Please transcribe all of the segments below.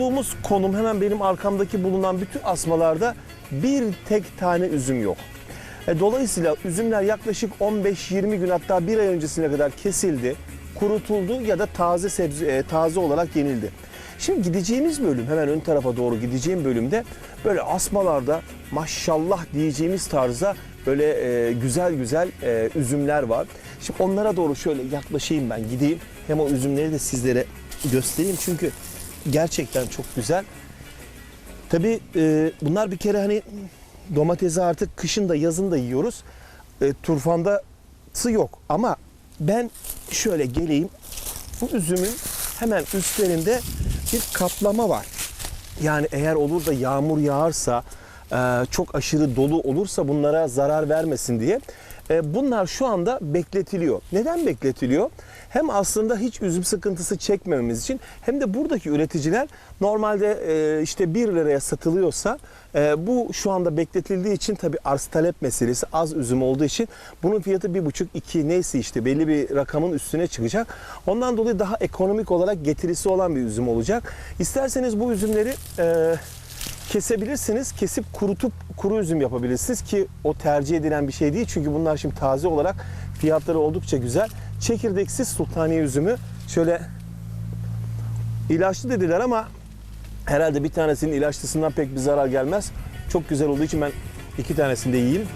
Bulunduğumuz konum hemen benim arkamdaki bulunan bütün asmalarda bir tek tane üzüm yok. E, Dolayısıyla üzümler yaklaşık 15-20 gün hatta bir ay öncesine kadar kesildi, kurutuldu ya da taze sebze e, taze olarak yenildi. Şimdi gideceğimiz bölüm hemen ön tarafa doğru gideceğim bölümde böyle asmalarda maşallah diyeceğimiz tarzda böyle e, güzel güzel e, üzümler var. Şimdi onlara doğru şöyle yaklaşayım ben gideyim. Hem o üzümleri de sizlere göstereyim çünkü gerçekten çok güzel. Tabii e, bunlar bir kere hani domatesi artık kışın da yazın da yiyoruz. E, turfandası yok ama ben şöyle geleyim. Bu üzümün hemen üstlerinde bir kaplama var. Yani eğer olur da yağmur yağarsa, e, çok aşırı dolu olursa bunlara zarar vermesin diye. E, Bunlar şu anda bekletiliyor. Neden bekletiliyor? Hem aslında hiç üzüm sıkıntısı çekmememiz için hem de buradaki üreticiler normalde e, işte 1 liraya satılıyorsa e, bu şu anda bekletildiği için tabi arz talep meselesi az üzüm olduğu için bunun fiyatı 1,5-2 neyse işte belli bir rakamın üstüne çıkacak. Ondan dolayı daha ekonomik olarak getirisi olan bir üzüm olacak. İsterseniz bu üzümleri e, kesebilirsiniz. Kesip kurutup kuru üzüm yapabilirsiniz ki o tercih edilen bir şey değil. Çünkü bunlar şimdi taze olarak fiyatları oldukça güzel. Çekirdeksiz sultaniye üzümü şöyle ilaçlı dediler ama herhalde bir tanesinin ilaçlısından pek bir zarar gelmez. Çok güzel olduğu için ben iki tanesini de yiyeyim.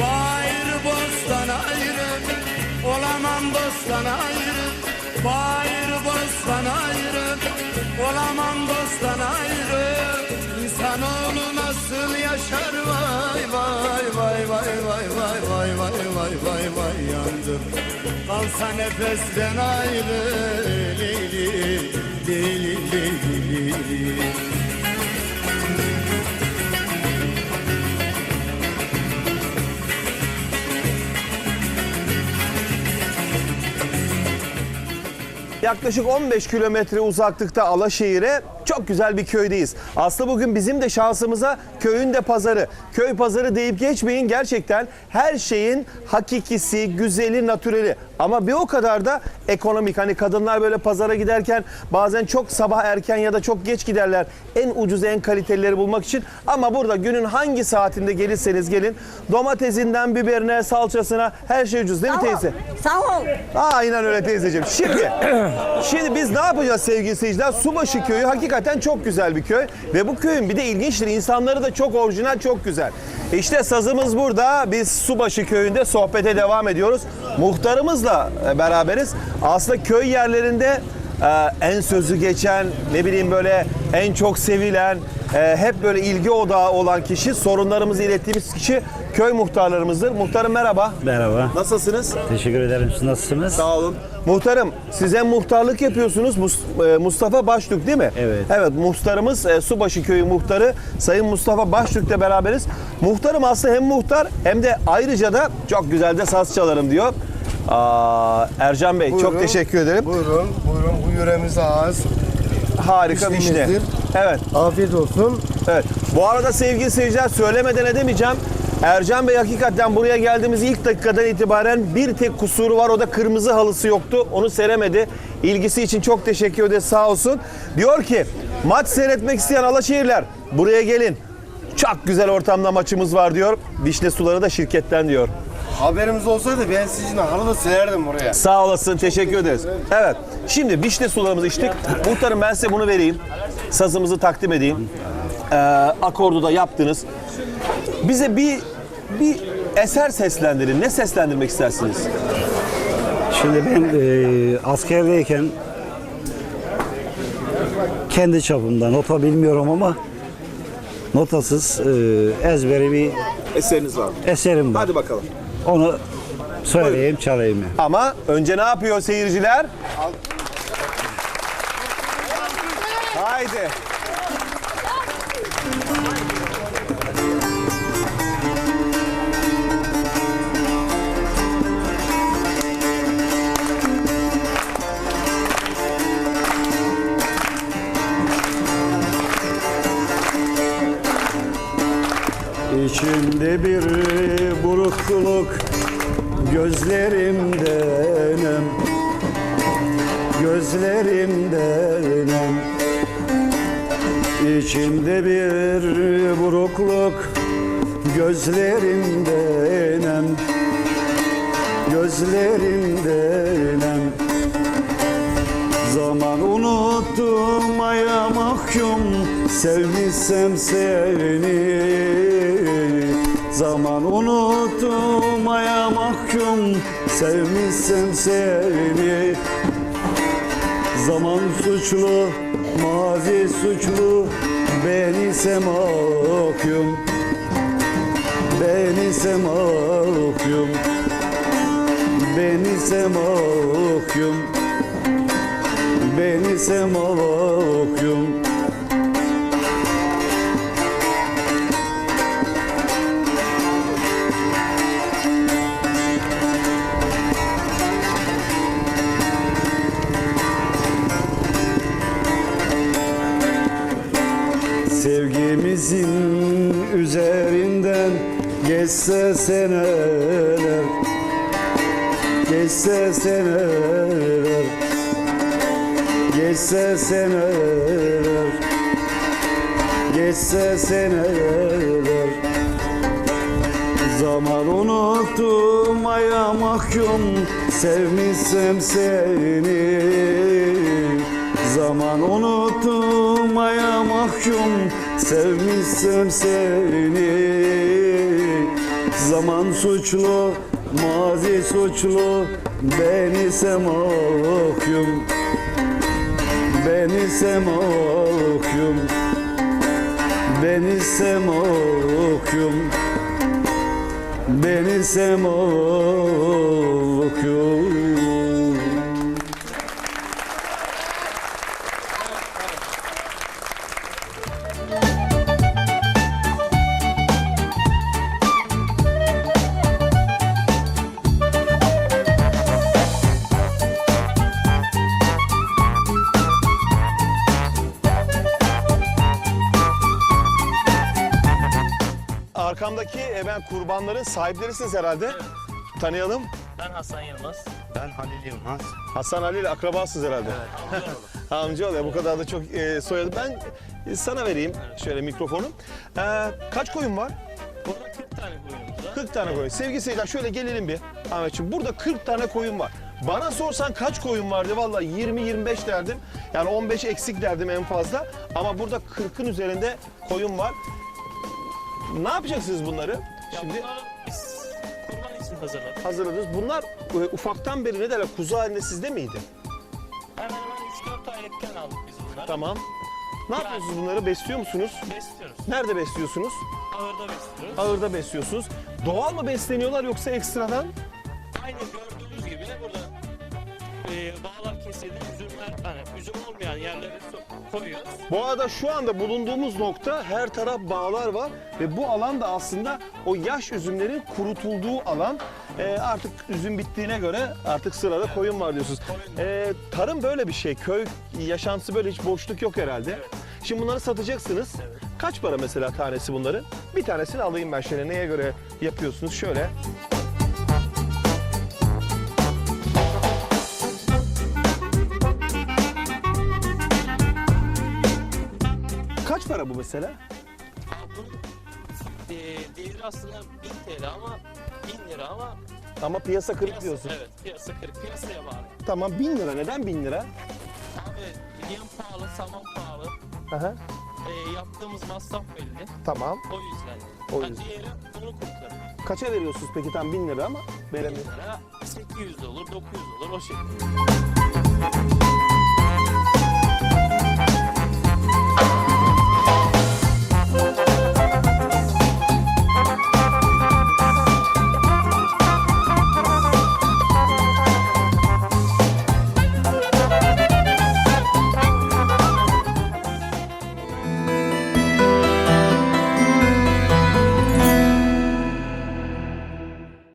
Bayır bostan ayrı Olamam bostan ayrı Bayır bostan ayrı Olamam bostan ayrı İnsanoğlu nasıl yaşar vay vay vay vay vay vay vay vay vay vay vay yandım Kalsa nefesten ayrı Leyli leyli leyli leyli Yaklaşık 15 kilometre uzaklıkta Alaşehir'e çok güzel bir köydeyiz. Aslında bugün bizim de şansımıza köyün de pazarı. Köy pazarı deyip geçmeyin gerçekten her şeyin hakikisi, güzeli, natüreli. Ama bir o kadar da ekonomik. Hani kadınlar böyle pazara giderken bazen çok sabah erken ya da çok geç giderler. En ucuz, en kalitelileri bulmak için. Ama burada günün hangi saatinde gelirseniz gelin domatesinden biberine, salçasına her şey ucuz değil mi teyze? Sağ ol. Aynen öyle teyzeciğim. Şimdi, şimdi biz ne yapacağız sevgili seyirciler? Subaşı köyü hakikaten çok güzel bir köy. Ve bu köyün bir de ilginçtir. İnsanları da çok orijinal, çok güzel. İşte sazımız burada. Biz Subaşı köyünde sohbete devam ediyoruz. Muhtarımızla e, beraberiz. Aslında köy yerlerinde e, en sözü geçen, ne bileyim böyle en çok sevilen, e, hep böyle ilgi odağı olan kişi, sorunlarımızı ilettiğimiz kişi köy muhtarlarımızdır. Muhtarım merhaba. Merhaba. Nasılsınız? Teşekkür ederim. Siz nasılsınız? Sağ olun. Muhtarım size muhtarlık yapıyorsunuz e, Mustafa Baştürk değil mi? Evet. Evet muhtarımız e, Subaşı Köyü muhtarı Sayın Mustafa Baştürk'le beraberiz. Muhtarım aslında hem muhtar hem de ayrıca da çok güzel de saz çalarım diyor. Aa, Ercan Bey çok Buyurun. teşekkür ederim. Buyurun, buyurun. Bu yöremize az. Harika bir işte. Evet. Afiyet olsun. Evet. Bu arada sevgili seyirciler söylemeden edemeyeceğim. Ercan Bey hakikaten buraya geldiğimiz ilk dakikadan itibaren bir tek kusuru var. O da kırmızı halısı yoktu. Onu seremedi. İlgisi için çok teşekkür ederiz sağ olsun. Diyor ki maç seyretmek isteyen Alaşehirler buraya gelin. Çok güzel ortamda maçımız var diyor. Vişne suları da şirketten diyor. Haberimiz olsaydı ben sizin halı da sererdim buraya. Sağ olasın, teşekkür ederiz. Evet, şimdi vişne sularımızı içtik. Muhtarım ben size bunu vereyim. Sazımızı takdim edeyim. Ee, akordu da yaptınız. Bize bir bir eser seslendirin. Ne seslendirmek istersiniz? Şimdi ben e, askerdeyken kendi çapımda nota bilmiyorum ama notasız e, ezberi bir Eseriniz var. eserim var. Hadi bakalım. Onu söyleyeyim, çalayım. yani. Ama önce ne yapıyor seyirciler? Haydi. İçimde bir burukluk Gözlerimde nem Gözlerimde nem İçimde bir burukluk Gözlerimde nem Gözlerimde nem Zaman unut unutturmaya mahkum Sevmişsem seni. Zaman unutturmaya mahkum Sevmişsem seni. Zaman suçlu, mazi suçlu Ben ise mahkum. Ben ise mahkum Ben ise mahkum Ben ise mahkum Sevgimizin üzerinden geçse seneler Geçse seneler Geçse seneler Geçse seneler Zaman unutturmaya mahkum. Sevmişsem seni. Zaman unutturmaya mahkum. Sevmişsem seni. Zaman suçlu, mazi suçlu. Ben ise mahkum Ben ise mahkum Ben ise mahkum Ben ise mahkum Ben kurbanların sahiplerisiniz herhalde. Tanıyalım. Ben Hasan Yılmaz. Ben Halil Yılmaz. Hasan Ali ile akrabasınız herhalde. Amcaoğlu ya bu kadar da çok e, soyadı. Ben e, sana vereyim şöyle mikrofonu. E, kaç koyun var? Burada 40 tane koyunumuz var. 40 tane koyun. Sevgili seyirciler şöyle gelelim bir. Ahmetciğim burada 40 tane koyun var. Bana sorsan kaç koyun vardı? Vallahi 20-25 derdim. Yani 15 eksik derdim en fazla. Ama burada 40'ın üzerinde koyun var. Ne yapacaksınız bunları? Şimdi kurban için hazırladık. hazırladınız. Bunlar e, ufaktan beri ne derler? Kuzu halinde sizde miydi? Hemen hemen 3-4 aylıkken aldık biz bunları. Tamam. Ne yapıyorsunuz bunları? Besliyor musunuz? Besliyoruz. Nerede besliyorsunuz? Ağırda besliyoruz. Ahırda besliyorsunuz. Doğal mı besleniyorlar yoksa ekstradan? Aynı gördüğünüz kesildi. Üzümler, hani üzüm olmayan yerlere koyuyoruz. Bu arada şu anda bulunduğumuz nokta her taraf bağlar var ve bu alan da aslında o yaş üzümlerin kurutulduğu alan. Ee, artık üzüm bittiğine göre artık sırada koyun var diyorsunuz. Ee, tarım böyle bir şey. Köy yaşantısı böyle hiç boşluk yok herhalde. Şimdi bunları satacaksınız. Kaç para mesela tanesi bunların? Bir tanesini alayım ben şöyle. Neye göre yapıyorsunuz? Şöyle. Kaç para bu mesela? Bunun e, değeri aslında 1000 TL ama 1000 lira ama Ama piyasa kırık piyasa, diyorsun. evet piyasa kırık. Piyasaya bağlı. Tamam 1000 lira. Neden 1000 lira? Abi yem pahalı, saman pahalı. Aha. E, yaptığımız masraf belli. Tamam. O yüzden. O Ha, yüzden. Diğeri bunu kurtarır. Kaça veriyorsunuz peki tam 1000 lira ama 1000 veremiyorum. lira 800 de olur, 900 de olur o şekilde.